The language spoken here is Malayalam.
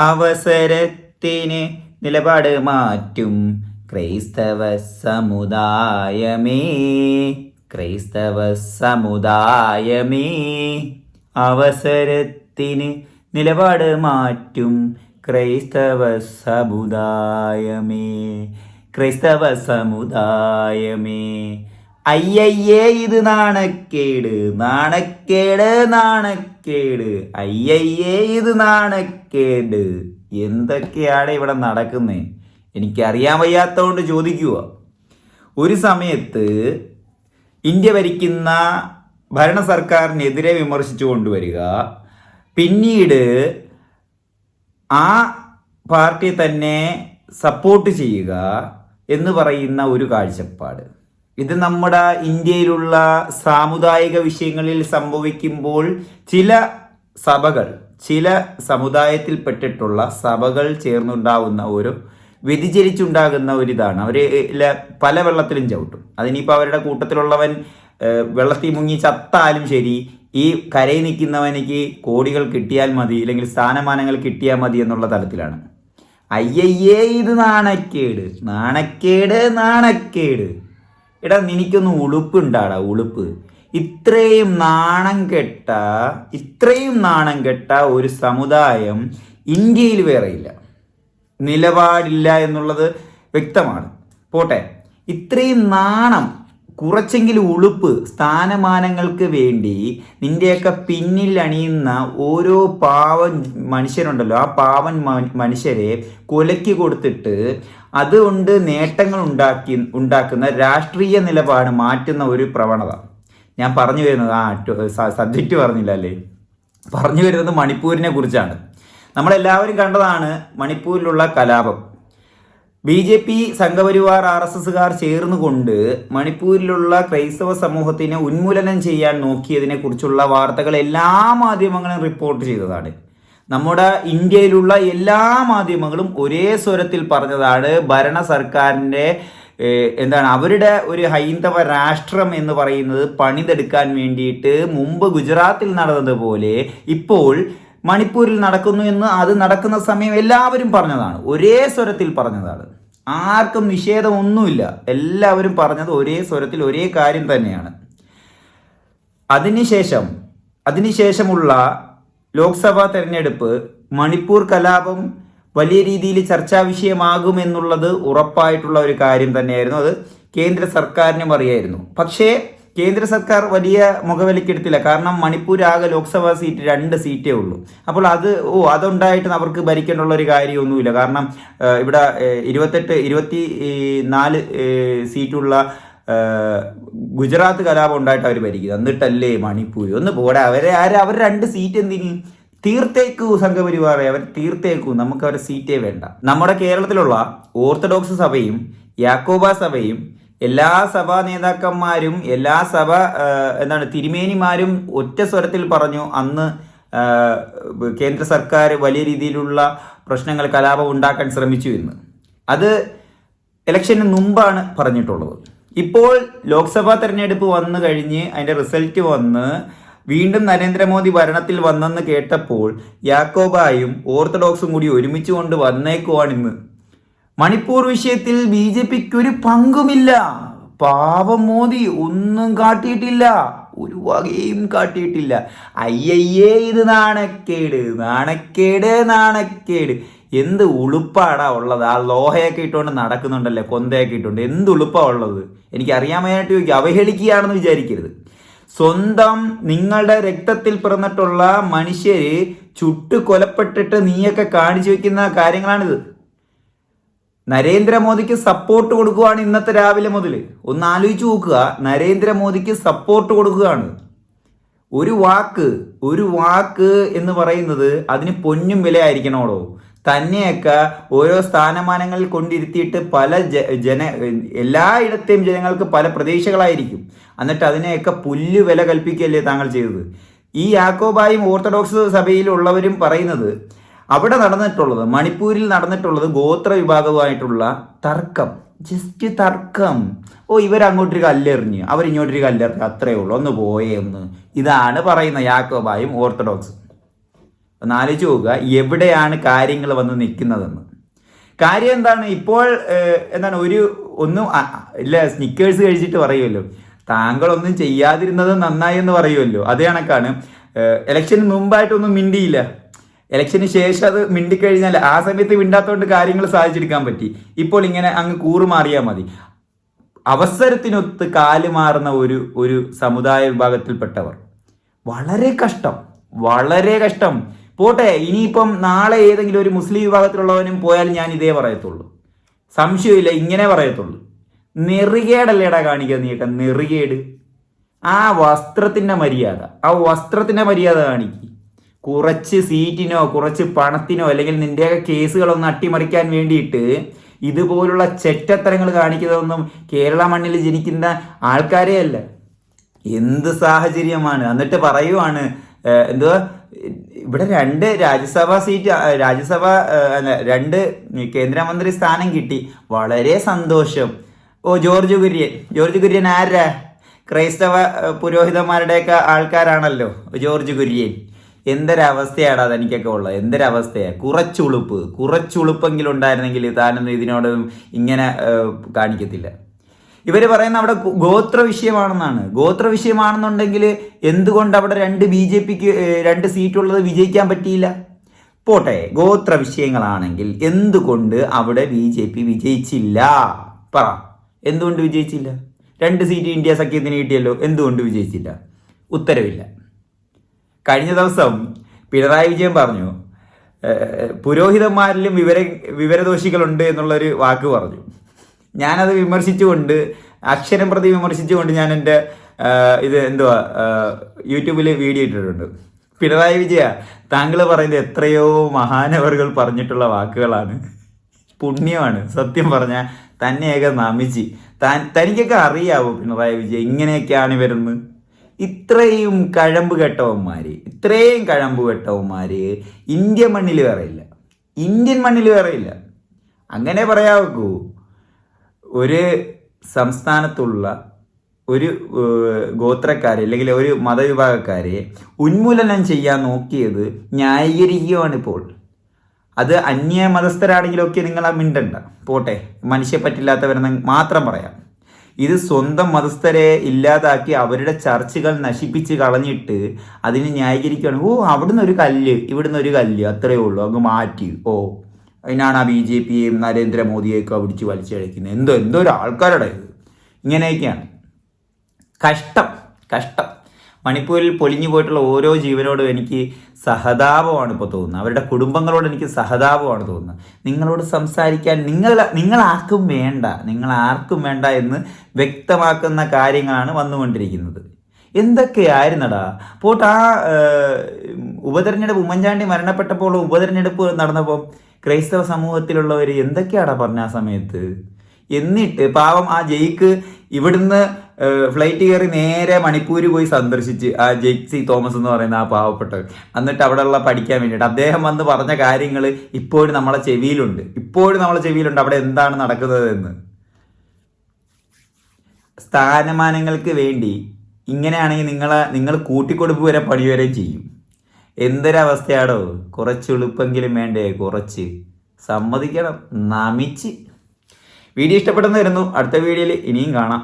അവസരത്തിന് നിലപാട് മാറ്റും. ക്രൈസ്തവ സമുദായമേ ക്രൈസ്തവ സമുദായമേ അവസരത്തിന് നിലപാട് മാറ്റും. ക്രൈസ്തവ സമുദായമേ ക്രൈസ്തവ സമുദായമേ അയ്യയ്യേ ഇത് നാണക്കേട്. നാണക്കേട് നാണക്കേട്. അയ്യയ്യേ ഇത് നാണക്കേട്. എന്തൊക്കെയാണ് ഇവിടെ നടക്കുന്നത് എനിക്കറിയാൻ വയ്യാത്തതുകൊണ്ട് ചോദിക്കുക ഒരു സമയത്ത് ഇന്ത്യ ഭരിക്കുന്ന ഭരണ സർക്കാരിനെതിരെ വിമർശിച്ചു കൊണ്ടുവരിക. പിന്നീട് ആ പാർട്ടി തന്നെ സപ്പോർട്ട് ചെയ്യുക എന്ന് പറയുന്ന ഒരു കാഴ്ചപ്പാട്. ഇത് നമ്മുടെ ഇന്ത്യയിലുള്ള സാമുദായിക വിഷയങ്ങളിൽ സംഭവിക്കുമ്പോൾ ചില സഭകൾ ചില സമുദായത്തിൽപ്പെട്ടിട്ടുള്ള സഭകൾ ചേർന്നുണ്ടാവുന്ന ഒരു വ്യതിചരിച്ചുണ്ടാകുന്ന ഒരിതാണ്. അവർ പല വെള്ളത്തിലും ചവിട്ടും. അതിനിപ്പോൾ അവരുടെ കൂട്ടത്തിലുള്ളവൻ വെള്ളത്തിൽ മുങ്ങി ചത്താലും ശരി ഈ കരയിൽ നിൽക്കുന്നവനിക്ക് കോടികൾ കിട്ടിയാൽ മതി അല്ലെങ്കിൽ സ്ഥാനമാനങ്ങൾ കിട്ടിയാൽ മതി എന്നുള്ള തലത്തിലാണ്. അയ്യയ്യേ ഇത് നാണക്കേട്. നാണക്കേട് നാണക്കേട്. എടാ നിനക്കൊന്ന് ഉളുപ്പുണ്ടാടാ ഉളുപ്പ്. ഇത്രയും നാണം കെട്ട ഇത്രയും നാണം കെട്ട ഒരു സമുദായം ഇന്ത്യയിൽ വേറെയില്ല നിലപാടില്ല എന്നുള്ളത് വ്യക്തമാണ്. പോട്ടെ. ഇത്രയും നാണം കുറച്ചെങ്കിലും ഉളുപ്പ് സ്ഥാനമാനങ്ങൾക്ക് വേണ്ടി നിന്റെയൊക്കെ പിന്നിൽ അണിയുന്ന ഓരോ പാവൻ മനുഷ്യരുണ്ടല്ലോ. ആ പാവൻ മനുഷ്യരെ കൊലയ്ക്ക് കൊടുത്തിട്ട് അതുകൊണ്ട് നേട്ടങ്ങൾ ഉണ്ടാക്കി ഉണ്ടാക്കുന്ന രാഷ്ട്രീയ നിലപാട് മാറ്റുന്ന ഒരു പ്രവണത. ഞാൻ പറഞ്ഞു വരുന്നത് ആ സബ്ജക്റ്റ് പറഞ്ഞില്ല അല്ലേ പറഞ്ഞു വരുന്നത് മണിപ്പൂരിനെ കുറിച്ചാണ്. നമ്മളെല്ലാവരും കണ്ടതാണ് മണിപ്പൂരിലുള്ള കലാപം. B J P Sangh Parivar R S എസുകാർ ചേർന്നുകൊണ്ട് മണിപ്പൂരിലുള്ള ക്രൈസ്തവ സമൂഹത്തിനെ ഉന്മൂലനം ചെയ്യാൻ നോക്കിയതിനെ കുറിച്ചുള്ള വാർത്തകൾ എല്ലാ മാധ്യമങ്ങളും റിപ്പോർട്ട് ചെയ്തതാണ്. നമ്മുടെ ഇന്ത്യയിലുള്ള എല്ലാ മാധ്യമങ്ങളും ഒരേ സ്വരത്തിൽ പറഞ്ഞതാണ് ഭരണ സർക്കാരിന്റെ എന്താണ് അവരുടെ ഒരു ഹൈന്ദവ രാഷ്ട്രം എന്ന് പറയുന്നത് പണിതെടുക്കാൻ വേണ്ടിയിട്ട് മുമ്പ് ഗുജറാത്തിൽ നടന്നതുപോലെ ഇപ്പോൾ മണിപ്പൂരിൽ നടക്കുന്നു എന്ന് അത് നടക്കുന്ന സമയം എല്ലാവരും പറഞ്ഞതാണ്. ഒരേ സ്വരത്തിൽ പറഞ്ഞതാണ്. ആർക്കും നിഷേധമൊന്നുമില്ല. എല്ലാവരും പറഞ്ഞത് ഒരേ സ്വരത്തിൽ ഒരേ കാര്യം തന്നെയാണ്. അതിനുശേഷം അതിനുശേഷമുള്ള ലോക്സഭാ തെരഞ്ഞെടുപ്പ് മണിപ്പൂർ കലാപം വലിയ രീതിയിൽ ചർച്ചാ വിഷയമാകുമെന്നുള്ളത് ഉറപ്പായിട്ടുള്ള ഒരു കാര്യം തന്നെയായിരുന്നു. അത് കേന്ദ്ര സർക്കാരിനും അറിയായിരുന്നു. പക്ഷേ കേന്ദ്ര സർക്കാർ വലിയ മുഖവിലക്കെടുത്തില്ല. കാരണം മണിപ്പൂർ ആകെ ലോക്സഭാ സീറ്റ് രണ്ട് സീറ്റേ ഉള്ളൂ. അപ്പോൾ അത് ഓ അതുണ്ടായിട്ട് അവർക്ക് ഭരിക്കേണ്ടുള്ള ഒരു കാര്യമൊന്നുമില്ല. കാരണം ഇവിടെ ഇരുപത്തെട്ട് ഇരുപത്തി നാല് സീറ്റുള്ള ഗുജറാത്ത് കലാപം ഉണ്ടായിട്ട് അവർ ഭരിക്കുന്നത് എന്നിട്ടല്ലേ മണിപ്പൂർ ഒന്ന് പോടെ. അവരെ ആര് അവർ രണ്ട് സീറ്റ് എന്തിന്? തീർത്തേക്കൂ സംഘപരിവാറെ. അവർ തീർത്തേക്കൂ. നമുക്ക് അവരെ സീറ്റേ വേണ്ട. നമ്മുടെ കേരളത്തിലുള്ള ഓർത്തഡോക്സ് സഭയും യാക്കോബ സഭയും എല്ലാ സഭാ നേതാക്കന്മാരും എല്ലാ സഭ എന്താണ് തിരുമേനിമാരും ഒറ്റ സ്വരത്തിൽ പറഞ്ഞു അന്ന് കേന്ദ്ര സർക്കാർ വലിയ രീതിയിലുള്ള പ്രശ്നങ്ങൾ കലാപം ഉണ്ടാക്കാൻ ശ്രമിച്ചു എന്ന്. അത് ഇലക്ഷന് മുമ്പാണ് പറഞ്ഞിട്ടുള്ളത്. ഇപ്പോൾ ലോക്സഭാ തെരഞ്ഞെടുപ്പ് വന്നു കഴിഞ്ഞ് അതിന്റെ റിസൾട്ട് വന്ന് വീണ്ടും നരേന്ദ്രമോദി ഭരണത്തിൽ വന്നെന്ന് കേട്ടപ്പോൾ യാക്കോബായും ഓർത്തഡോക്സും കൂടി ഒരുമിച്ച് കൊണ്ട് വന്നേക്കുവാണിന്ന് മണിപ്പൂർ വിഷയത്തിൽ ബി ജെ പിക്ക് ഒരു പങ്കുമില്ല. പാവം മോദി ഒന്നും കാട്ടിയിട്ടില്ല. ഒരു വകയും കാട്ടിയിട്ടില്ല. അയ്യയ്യേ ഇത് നാണക്കേട് നാണക്കേട് നാണക്കേട്. എന്ത് ഉളുപ്പാടാ ഉള്ളത്. ആ ലോഹയൊക്കെ ഇട്ടുകൊണ്ട് നടക്കുന്നുണ്ടല്ലേ കൊന്തയൊക്കെ ഇട്ടുകൊണ്ട് എന്ത് ഉളുപ്പാ ഉള്ളത്? എനിക്ക് അറിയാമായിട്ട് ചോദിക്കുക അവഹേളിക്കുകയാണെന്ന് വിചാരിക്കരുത്. സ്വന്തം നിങ്ങളുടെ രക്തത്തിൽ പിറന്നിട്ടുള്ള മനുഷ്യര് ചുട്ടു കൊലപ്പെട്ടിട്ട് നീയൊക്കെ കാണിച്ചു വെക്കുന്ന കാര്യങ്ങളാണിത്. നരേന്ദ്രമോദിക്ക് സപ്പോർട്ട് കൊടുക്കുകയാണ് ഇന്നത്തെ രാവിലെ മുതൽ ഒന്ന് ആലോചിച്ച് നോക്കുക. നരേന്ദ്രമോദിക്ക് സപ്പോർട്ട് കൊടുക്കുകയാണ്. ഒരു വാക്ക് ഒരു വാക്ക് എന്ന് പറയുന്നത് അതിന് പൊന്നും വില ആയിരിക്കണോടോ തന്നെയൊക്കെ ഓരോ സ്ഥാനമാനങ്ങളിൽ കൊണ്ടിരുത്തിയിട്ട് പല ജന എല്ലായിടത്തെയും ജനങ്ങൾക്ക് പല പ്രതീക്ഷകളായിരിക്കും. എന്നിട്ട് അതിനെയൊക്കെ പുല്ല് വില കൽപ്പിക്കുകയല്ലേ താങ്കൾ ചെയ്തത്. ഈ യാക്കോബായും ഓർത്തഡോക്സ് സഭയിലുള്ളവരും പറയുന്നത് അവിടെ നടന്നിട്ടുള്ളത് മണിപ്പൂരിൽ നടന്നിട്ടുള്ളത് ഗോത്ര വിഭാഗവുമായിട്ടുള്ള തർക്കം. ജസ്റ്റ് തർക്കം. ഓ ഇവരങ്ങോട്ടൊരു കല്ലെറിഞ്ഞ് അവരിങ്ങോട്ടൊരു കല്ലെറിഞ്ഞ് അത്രേ ഉള്ളൂ ഒന്ന് പോയേ ഒന്ന്. ഇതാണ് പറയുന്ന യാക്കോബായും ഓർത്തഡോക്സും. ഒന്ന് ആലോചിച്ച് നോക്കുക എവിടെയാണ് കാര്യങ്ങൾ വന്ന് നിൽക്കുന്നതെന്ന്. കാര്യം എന്താണ്? ഇപ്പോൾ എന്താണ് ഒരു ഒന്നും ഇല്ല സ്നിക്കേഴ്സ് കഴിച്ചിട്ട് പറയുമല്ലോ. താങ്കളൊന്നും ചെയ്യാതിരുന്നത് നന്നായി എന്ന് പറയുമല്ലോ. അതേ കണക്കാണ്. ഇലക്ഷന് മുമ്പായിട്ടൊന്നും മിണ്ടിയില്ല. ഇലക്ഷന് ശേഷം അത് മിണ്ടിക്കഴിഞ്ഞാൽ ആ സമയത്ത് മിണ്ടാത്തോണ്ട് കാര്യങ്ങൾ സാധിച്ചെടുക്കാൻ പറ്റി. ഇപ്പോൾ ഇങ്ങനെ അങ്ങ് കൂറുമാറിയാൽ മതി. അവസരത്തിനൊത്ത് കാൽ മാറുന്ന ഒരു ഒരു സമുദായ വിഭാഗത്തിൽപ്പെട്ടവർ. വളരെ കഷ്ടം. വളരെ കഷ്ടം. പോട്ടെ ഇനിയിപ്പം നാളെ ഏതെങ്കിലും ഒരു മുസ്ലിം വിഭാഗത്തിലുള്ളവനും പോയാൽ ഞാൻ ഇതേ പറയത്തുള്ളൂ. സംശയമില്ല ഇങ്ങനെ പറയത്തുള്ളൂ. നെറുകേടല്ലേടാ കാണിക്കുക നീക്ക നെറുകേട്. ആ വസ്ത്രത്തിന്റെ മര്യാദ. ആ വസ്ത്രത്തിന്റെ മര്യാദ കാണിക്ക്. കുറച്ച് സീറ്റിനോ കുറച്ച് പണത്തിനോ അല്ലെങ്കിൽ നിന്റെയൊക്കെ കേസുകളൊന്ന് അട്ടിമറിക്കാൻ വേണ്ടിയിട്ട് ഇതുപോലുള്ള ചെറ്റത്തരങ്ങൾ കാണിക്കുന്നതൊന്നും കേരള മണ്ണിൽ ജനിക്കുന്ന ആൾക്കാരെ അല്ല. എന്ത് സാഹചര്യമാണ്? എന്നിട്ട് പറയുവാണ് എന്തുവാ ഇവിടെ രണ്ട് രാജ്യസഭാ സീറ്റ് രാജ്യസഭ രണ്ട് കേന്ദ്രമന്ത്രി സ്ഥാനം കിട്ടി. വളരെ സന്തോഷം. ഓ ജോർജ് കുര്യൻ. ജോർജ് കുര്യൻ ആരാ? ക്രൈസ്തവ പുരോഹിതന്മാരുടെയൊക്കെ ആൾക്കാരാണല്ലോ ജോർജ് കുര്യൻ. എന്തൊരവസ്ഥയാടാ തനിക്കൊക്കെ ഉള്ളത്? എന്തൊരവസ്ഥയാണ് കുറച്ചുളുപ്പ്. കുറച്ചുളുപ്പെങ്കിലും ഉണ്ടായിരുന്നെങ്കിൽ താനൊന്നും ഇതിനോട് ഇങ്ങനെ കാണിക്കത്തില്ല. ഇവർ പറയുന്ന അവിടെ ഗോത്ര വിഷയമാണെന്നാണ് ഗോത്ര വിഷയമാണെന്നുണ്ടെങ്കിൽ എന്തുകൊണ്ട് അവിടെ രണ്ട് ബി ജെ പിക്ക് രണ്ട് സീറ്റുള്ളത് വിജയിക്കാൻ പറ്റിയില്ല? പോട്ടെ. ഗോത്ര വിഷയങ്ങളാണെങ്കിൽ എന്തുകൊണ്ട് അവിടെ ബി ജെ പി വിജയിച്ചില്ല? പറ. എന്തുകൊണ്ട് വിജയിച്ചില്ല? രണ്ട് സീറ്റ് ഇന്ത്യ സഖ്യത്തിന് കിട്ടിയല്ലോ. എന്തുകൊണ്ട് വിജയിച്ചില്ല? ഉത്തരവില്ല. കഴിഞ്ഞ ദിവസം പിണറായി വിജയൻ പറഞ്ഞു പുരോഹിതന്മാരിലും വിവര വിവരദോഷികളുണ്ട് എന്നുള്ളൊരു വാക്ക് പറഞ്ഞു. ഞാനത് വിമർശിച്ചുകൊണ്ട് അക്ഷരം പ്രതി വിമർശിച്ചുകൊണ്ട് ഞാൻ എന്റെ ഇത് എന്തുവാ യൂട്യൂബിൽ വീഡിയോ ഇട്ടിട്ടുണ്ട്. പിണറായി വിജയ താങ്കൾ പറയുന്നത് എത്രയോ മഹാനവറുകൾ പറഞ്ഞിട്ടുള്ള വാക്കുകളാണ്. പുണ്യമാണ് സത്യം പറഞ്ഞാൽ തന്നെയൊക്കെ നമിച്ച്. താൻ തനിക്കൊക്കെ അറിയാവോ പിണറായി വിജയ ഇങ്ങനെയൊക്കെയാണ് വരുന്നത് ഇത്രയും കഴമ്പ് കെട്ടവന്മാര് ഇത്രയും കഴമ്പ് കെട്ടവന്മാര് ഇന്ത്യ മണ്ണിൽ വേറെയില്ല ഇന്ത്യൻ മണ്ണിൽ വേറെയില്ല അങ്ങനെ പറയാവൂ ഒരു സംസ്ഥാനത്തുള്ള ഒരു ഗോത്രക്കാരെ അല്ലെങ്കിൽ ഒരു മതവിഭാഗക്കാരെ ഉന്മൂലനം ചെയ്യാൻ നോക്കിയത് ന്യായീകരിക്കുകയാണ് ഇപ്പോൾ അത് അന്യ മതസ്ഥരാണെങ്കിലൊക്കെ നിങ്ങൾ ആ മിണ്ടണ്ട. പോട്ടെ മനുഷ്യ പറ്റില്ലാത്തവരെന്ന് മാത്രം പറയാം. ഇത് സ്വന്തം മതസ്ഥരെ ഇല്ലാതാക്കി അവരുടെ ചർച്ചുകൾ നശിപ്പിച്ച് കളഞ്ഞിട്ട് അതിനെ ന്യായീകരിക്കുകയാണ്. ഓ അവിടുന്ന് ഒരു കല്ല് ഇവിടുന്ന് ഒരു കല്ല് അത്രയേ ഉള്ളൂ അങ്ങ് മാറ്റി. ഓ അതിനാണ് ആ ബി ജെ പിയെയും നരേന്ദ്രമോദിയെയൊക്കെ പിടിച്ച് വലിച്ചഴക്കുന്നത് എന്തോ എന്തോ ഒരു ആൾക്കാരുടെ ഇത്. ഇങ്ങനെയൊക്കെയാണ്. കഷ്ടം കഷ്ടം. മണിപ്പൂരിൽ പൊലിഞ്ഞു പോയിട്ടുള്ള ഓരോ ജീവനോടും എനിക്ക് സഹതാപമാണ് ഇപ്പോൾ തോന്നുന്നത്. അവരുടെ കുടുംബങ്ങളോട് എനിക്ക് സഹതാപമാണ് തോന്നുന്നത്. നിങ്ങളോട് സംസാരിക്കാൻ നിങ്ങൾ ആർക്കും വേണ്ട നിങ്ങൾ ആർക്കും വേണ്ട എന്ന് വ്യക്തമാക്കുന്ന കാര്യങ്ങളാണ് വന്നുകൊണ്ടിരിക്കുന്നത്. എന്തൊക്കെയായിരുന്നടാ? പോട്ട് ആ ഉപതെരഞ്ഞെടുപ്പ് ഉമ്മൻചാണ്ടി മരണപ്പെട്ടപ്പോൾ ഉപതെരഞ്ഞെടുപ്പ് നടന്നപ്പോൾ ക്രൈസ്തവ സമൂഹത്തിലുള്ളവർ എന്തൊക്കെയാടാ പറഞ്ഞ ആ സമയത്ത്? എന്നിട്ട് പാവം ആ ജെയ്ക്ക് ഇവിടുന്ന് ഫ്ലൈറ്റ് കയറി നേരെ മണിപ്പൂരി പോയി സന്ദർശിച്ച് ആ ജെയ്ക് സി തോമസ് എന്ന് പറയുന്ന ആ പാവപ്പെട്ടവൻ. എന്നിട്ട് അവിടെയുള്ള പഠിക്കാൻ വേണ്ടിയിട്ട് അദ്ദേഹം വന്ന് പറഞ്ഞ കാര്യങ്ങൾ ഇപ്പോഴും നമ്മളെ ചെവിയിലുണ്ട്. ഇപ്പോഴും നമ്മളെ ചെവിയിലുണ്ട്. അവിടെ എന്താണ് നടക്കുന്നത് എന്ന്. സ്ഥാനമാനങ്ങൾക്ക് വേണ്ടി ഇങ്ങനെയാണെങ്കിൽ നിങ്ങളെ നിങ്ങൾ കൂട്ടിക്കൊടുപ്പ് വരെ പണി വരെ ചെയ്യും. എന്തൊരവസ്ഥയാടോ? കുറച്ച് എളുപ്പെങ്കിലും വേണ്ടേ? കുറച്ച് സമ്മതിക്കണം. നമിച്ച് വീഡിയോ ഇഷ്ടപ്പെട്ടെന്ന് വരുന്നു അടുത്ത വീഡിയോയിൽ ഇനിയും കാണാം.